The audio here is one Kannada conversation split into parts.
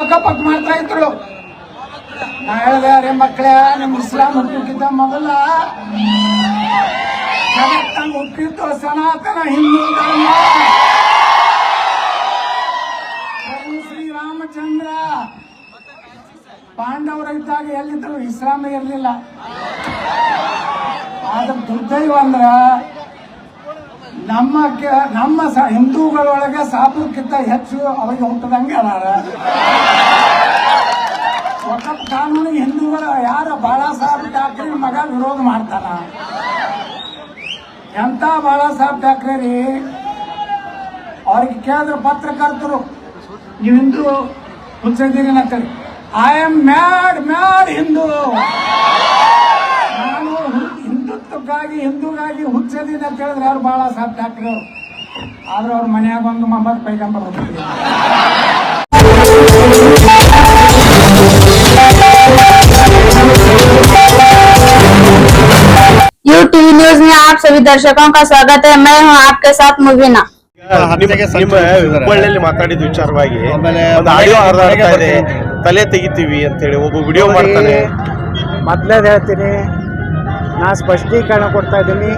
ಪಕ್ಕ ಮಾಡ್ತಾ ಇದ್ರು. ನಾ ಹೇಳ್ದೆ, ಅರೆ ಮಕ್ಕಳೇ, ನಿಮ್ ಇಸ್ಲಾಂ ಹುಟ್ಟಿದ್ದ ಮೊದಲ ಹುಟ್ಟಿತ್ತು ಸನಾತನ ಹಿಂದೂ ಧರ್ಮ. ಶ್ರೀರಾಮಚಂದ್ರ ಪಾಂಡವರ ಇದ್ದಾಗ ಎಲ್ಲಿದ್ರು? ಇಸ್ಲಾಮೇ ಇರಲಿಲ್ಲ. ಆದ್ರೆ ದುರ್ದೈವ ಅಂದ್ರ ನಮ್ಮ ನಮ್ಮ ಹಿಂದೂಗಳೊಳಗೆ ಸಾಬುಕ್ಕಿಂತ ಹೆಚ್ಚು ಅವಾಗ ಹುಟ್ಟದಂಗೆ ಅದಾರ. ಒಟ್ಟ ಕಾನೂನು ಹಿಂದೂಗಳು ಯಾರ ಬಾಳಾ ಸಾಹೇಬ್ ಠಾಕ್ರೆ ಮಗ ವಿರೋಧ ಮಾಡ್ತಾನ ಎಂತ ಬಾಳಾ ಸಾಹೇಬ್ ಠಾಕ್ರೆ ರೀ? ಅವ್ರಿಗೆ ಕೇಳಿದ್ರು ಪತ್ರಕರ್ತರು, ನೀವು ಹಿಂದೂ ಹುಚ್ಚಿದ್ದೀರಿ ಅಂತೇಳಿ I am mad mad Hindu ಹಿಂದುತ್ವಕ್ಕಾಗಿ ಹಿಂದೂಗಾಗಿ ಹುಚ್ಚದೀನಿ ಅಂತ ಹೇಳಿದ್ರೆ ಯಾರು ಬಾಳಾ ಸಾಹೇಬ್ ಠಾಕ್ರೆ ಅವರು ಆದ್ರೆ ಅವ್ರ ಮನ್ಯಾಗ ಒಂದು ಮೊಹಮ್ಮದ್ ಪೈಗಂಬರ್ ಹೋಗ್ತಿದ್ರು यू टीवी न्यूज में आप सभी दर्शकों का स्वागत है मैं हूं आपके साथ मुबीना ನಿಮ್ಮ ನಿಮ್ಮ ಹುಬ್ಬಳ್ಳಿಯಲ್ಲಿ ಮಾತಾಡಿದ ವಿಚಾರವಾಗಿ ಆಮೇಲೆ ಒಂದು ಆಡಿಯೋ ಮನೆಗೆ ಹರಿದಾಡ್ತಾ ಇದೆ ಬರ್ತೀನಿ. ತಲೆ ತೆಗಿತೀವಿ ಅಂತೇಳಿ ಒಬ್ಬ ವಿಡಿಯೋ ಮಾಡ್ತಾನೆ ಮೊದಲೇದು ಹೇಳ್ತೀನಿ ನಾ ಸ್ಪಷ್ಟೀಕರಣ ಕೊಡ್ತಾ ಇದ್ದೀನಿ.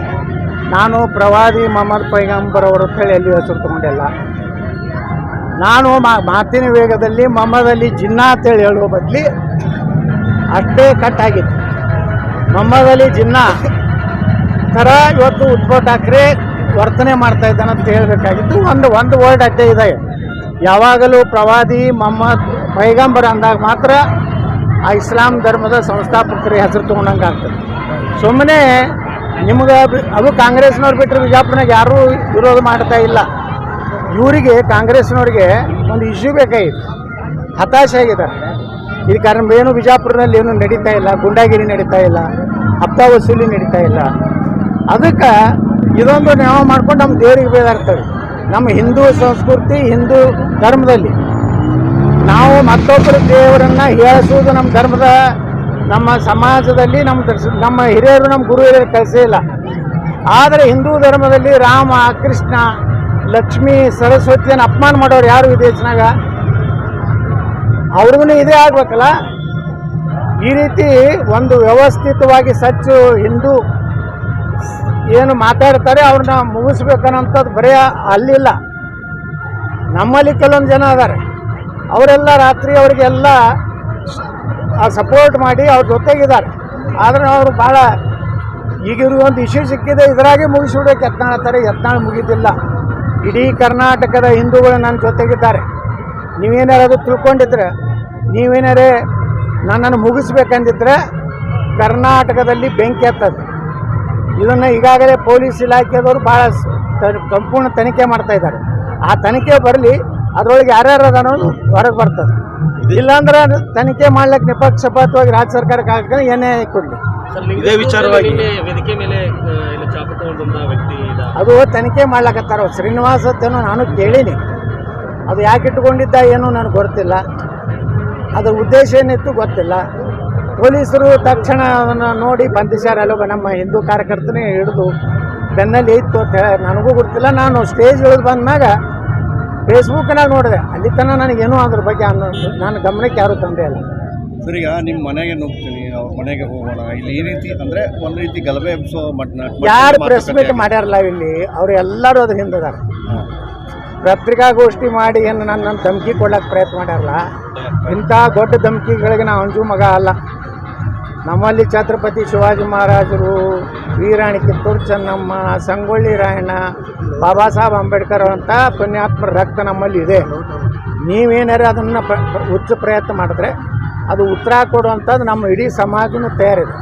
ನಾನು ಪ್ರವಾದಿ ಮೊಹಮ್ಮದ್ ಪೈಗಂಬರ್ ಅವರು ಹೇಳಿ ಎಲ್ಲಿ ಹೆಸರು ತಗೊಂಡಿಲ್ಲ. ನಾನು ಮಾತಿನ ವೇಗದಲ್ಲಿ ಮೊಹಮ್ಮದಲ್ಲಿ ಜಿನ್ನ ಅಂತೇಳಿ ಹೇಳುವ ಬದಲಿ ಅಷ್ಟೇ ಕಟ್ ಆಗಿತ್ತು. ಮೊಹಮ್ಮದ್ ಜಿನ್ನ ಥರ ಇವತ್ತು ಉದ್ಭವ್ ಠಾಕ್ರೆ ವರ್ತನೆ ಮಾಡ್ತಾ ಇದ್ದಾನೆ ಅಂತ ಹೇಳಬೇಕಾಗಿತ್ತು. ಒಂದು ಒಂದು ವರ್ಡ್ ಅಡ್ಡೆ ಇದೆ. ಯಾವಾಗಲೂ ಪ್ರವಾದಿ ಮೊಹಮ್ಮದ್ ಪೈಗಂಬರ್ ಅಂದಾಗ ಮಾತ್ರ ಆ ಇಸ್ಲಾಂ ಧರ್ಮದ ಸಂಸ್ಥಾಪಕರ ಹೆಸರು ತೊಗೊಂಡಂಗೆ ಆಗ್ತದೆ ಸುಮ್ಮನೆ ನಿಮ್ಗೆ ಅದು ಕಾಂಗ್ರೆಸ್ನವ್ರು ಬಿಟ್ಟರೆ ಬಿಜಾಪುರ್ನಾಗ ಯಾರೂ ವಿರೋಧ ಮಾಡ್ತಾ ಇಲ್ಲ. ಇವರಿಗೆ, ಕಾಂಗ್ರೆಸ್ನವ್ರಿಗೆ ಒಂದು ಇಶ್ಯೂ ಬೇಕಾಗಿತ್ತು ಹತಾಶೆ ಆಗಿದ್ದಾರೆ. ಇದು ಕಾರಣ ಏನು ಬಿಜಾಪುರದಲ್ಲಿ ಏನು ನಡೀತಾ ಇಲ್ಲ, ಗುಂಡಾಗಿರಿ ನಡೀತಾ ಇಲ್ಲ, ಹಪ್ತ ವಸೂಲಿ ನಡೀತಾ ಇಲ್ಲ. ಅದಕ್ಕೆ ಇದೊಂದು ನಾವು ಮಾಡ್ಕೊಂಡು ನಮ್ಮ ದೇವರಿಗೆ ಬೇದಾಡ್ತೇವೆ ನಮ್ಮ ಹಿಂದೂ ಸಂಸ್ಕೃತಿ, ಹಿಂದೂ ಧರ್ಮದಲ್ಲಿ ನಾವು ಮತ್ತೊಬ್ಬರ ದೇವರನ್ನು ಹೇಳಿಸುವುದು ನಮ್ಮ ಧರ್ಮದ ನಮ್ಮ ಸಮಾಜದಲ್ಲಿ ನಮ್ಮ ನಮ್ಮ ಹಿರಿಯರು, ನಮ್ಮ ಗುರು ಹಿರಿಯರು ಇಲ್ಲ. ಆದರೆ ಹಿಂದೂ ಧರ್ಮದಲ್ಲಿ ರಾಮ, ಕೃಷ್ಣ, ಲಕ್ಷ್ಮಿ, ಸರಸ್ವತಿಯನ್ನು ಅಪಮಾನ ಮಾಡೋರು ಯಾರು ವಿದೇಶನಾಗ ದೇಶನಾಗ? ಅವ್ರಿಗೂ ಇದೇ ಆಗ್ಬೇಕಲ್ಲ? ಈ ರೀತಿ ಒಂದು ವ್ಯವಸ್ಥಿತವಾಗಿ ಸಚ್ಚು ಹಿಂದೂ ಏನು ಮಾತಾಡ್ತಾರೆ, ಅವ್ರನ್ನ ಮುಗಿಸ್ಬೇಕನ್ನೋಂಥದ್ದು ಬರೀ ಅಲ್ಲಿಲ್ಲ. ನಮ್ಮಲ್ಲಿ ಕೆಲವೊಂದು ಜನ ಅದಾರೆ ಅವರೆಲ್ಲ ರಾತ್ರಿ ಅವರಿಗೆಲ್ಲ ಸಪೋರ್ಟ್ ಮಾಡಿ ಅವ್ರ ಜೊತೆಗಿದ್ದಾರೆ. ಆದರೆ ಅವರು ಭಾಳ ಈಗಿರುವಂಥ ಇಶ್ಯೂ ಸಿಕ್ಕಿದೆ, ಇದರಾಗೆ ಮುಗಿಸ್ಬಿಡ್ಬೇಕು. ಯತ್ನಾಳ್ತಾರೆ ಯತ್ನಾಳ್ ಮುಗಿದಿಲ್ಲ. ಇಡೀ ಕರ್ನಾಟಕದ ಹಿಂದೂಗಳು ನನ್ನ ಜೊತೆಗಿದ್ದಾರೆ. ನೀವೇನಾರು ಅದು ತಿಳ್ಕೊಂಡಿದ್ರೆ, ನೀವೇನಾರೇ ನನ್ನನ್ನು ಮುಗಿಸ್ಬೇಕಂದಿದ್ರೆ ಕರ್ನಾಟಕದಲ್ಲಿ ಬೆಂಕಿ ಹತ್ತದು. ಇದನ್ನು ಈಗಾಗಲೇ ಪೊಲೀಸ್ ಇಲಾಖೆಯವರು ಭಾಳ ಸಂಪೂರ್ಣ ತನಿಖೆ ಮಾಡ್ತಾ ಇದ್ದಾರೆ. ಆ ತನಿಖೆ ಬರಲಿ ಅದರೊಳಗೆ ಯಾರ್ಯಾರು ಅದಾನೋ ಹೊರಗೆ ಬರ್ತದೆ. ಇಲ್ಲಾಂದ್ರೆ ತನಿಖೆ ಮಾಡ್ಲಿಕ್ಕೆ ನಿಪಕ್ಷಪಾತವಾಗಿ ರಾಜ್ಯ ಸರ್ಕಾರಕ್ಕೆ ಹಾಕಿದ್ರೆ ಏನೇ ಕೊಡಲಿ. ಇದೇ ವಿಚಾರವಾಗಿ ವೇದಿಕೆ ಮೇಲೆ ವ್ಯಕ್ತಿ ಅದು ತನಿಖೆ ಮಾಡ್ಲಕತ್ತಾರ. ಶ್ರೀನಿವಾಸ ಅಂತೇನೋ ನಾನು ಕೇಳೀನಿ. ಅದು ಯಾಕೆ ಇಟ್ಕೊಂಡಿದ್ದ ಏನು ನನಗೆ ಗೊತ್ತಿಲ್ಲ. ಅದರ ಉದ್ದೇಶ ಏನಿತ್ತು ಗೊತ್ತಿಲ್ಲ. ಪೊಲೀಸರು ತಕ್ಷಣ ಅದನ್ನು ನೋಡಿ ಬಂಧಿಸ್ಯಾರ. ಅಲ್ಲೊಬ್ಬ ನಮ್ಮ ಹಿಂದೂ ಕಾರ್ಯಕರ್ತನೇ ಹಿಡಿದು ಬೆನ್ನಲ್ಲಿ ಇತ್ತು ಅಂತ ಹೇಳಿ ನನಗೂ ಗೊತ್ತಿಲ್ಲ. ನಾನು ಸ್ಟೇಜ್ ಇಳಿದು ಬಂದ್ಮ್ಯಾಗ ಫೇಸ್ಬುಕ್ನಾಗ ನೋಡಿದೆ. ಅಲ್ಲಿ ತನಕ ನನಗೇನು ಅದ್ರ ಬಗ್ಗೆ ಅನ್ನೋ ನನ್ನ ಗಮನಕ್ಕೆ ಯಾರು ತಂದೆ ಇಲ್ಲ. ಸರ್ ಈಗ ನಿಮ್ಮ ಮನೆಗೆ ನುಗ್ತೀನಿ ಅವ್ರ ಮನೆಗೆ ಹೋಗೋಣ. ಇಲ್ಲಿ ಈ ರೀತಿ ಅಂದ್ರೆ ಒಂದ್ ರೀತಿ ಗಲಭೆ ಎಬ್ಸೋ ಮಟ್ನ ಯಾರು ಪ್ರೆಸ್ ಮೀಟ್ ಮಾಡ್ಯಾರಲ್ಲ ಇಲ್ಲಿ ಅವ್ರು ಎಲ್ಲರೂ ಅದ್ರ ಹಿಂದದಾರ ಪತ್ರಿಕಾಗೋಷ್ಠಿ ಮಾಡಿ ಏನು ನನ್ನ ಧಮಕಿ ಕೊಡ್ಲಕ್ಕೆ ಪ್ರಯತ್ನ ಮಾಡ್ಯಾರಲ್ಲ ಇಂಥ ದೊಡ್ಡ ಧಮಕಿಗಳಿಗೆ ನಾವು ಅಂಜು ಮಗ ಅಲ್ಲ. ನಮ್ಮಲ್ಲಿ ಛತ್ರಪತಿ ಶಿವಾಜಿ ಮಹಾರಾಜರು ವೀರಾಣಿ ಕಿತ್ತೂರು ಚೆನ್ನಮ್ಮ ಸಂಗೊಳ್ಳಿ ರಾಯಣ್ಣ, ಬಾಬಾ ಸಾಹೇಬ್ ಅಂಬೇಡ್ಕರ್ ಅಂತ ಪುಣ್ಯಾತ್ಮರ ರಕ್ತ ನಮ್ಮಲ್ಲಿ ಇದೆ. ನೀವೇನಾರು ಅದನ್ನು ಹುಚ್ಚು ಪ್ರಯತ್ನ ಮಾಡಿದ್ರೆ ಅದು ಉತ್ತರ ಕೊಡುವಂಥದ್ದು ನಮ್ಮ ಇಡೀ ಸಮಾಜನೂ ತಯಾರಿದೆ.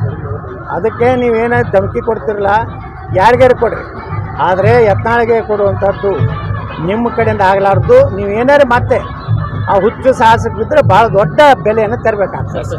ಅದಕ್ಕೆ ನೀವೇನಾದ್ರು ಧಮಕಿ ಕೊಡ್ತಿರಲ್ಲ, ಯಾರಿಗಾರು ಕೊಡ್ರಿ. ಆದರೆ ಯತ್ನಾಳಿಗೆ ಕೊಡುವಂಥದ್ದು ನಿಮ್ಮ ಕಡೆಯಿಂದ ಆಗಲಾರ್ದು. ನೀವೇನಾರು ಮತ್ತೆ ಆ ಹುಚ್ಚು ಸಾಹಸಕ್ಕೆ ಬಿದ್ದರೆ ಭಾಳ ದೊಡ್ಡ ಬೆಲೆಯನ್ನು ತರಬೇಕಾಗ್ತದೆ.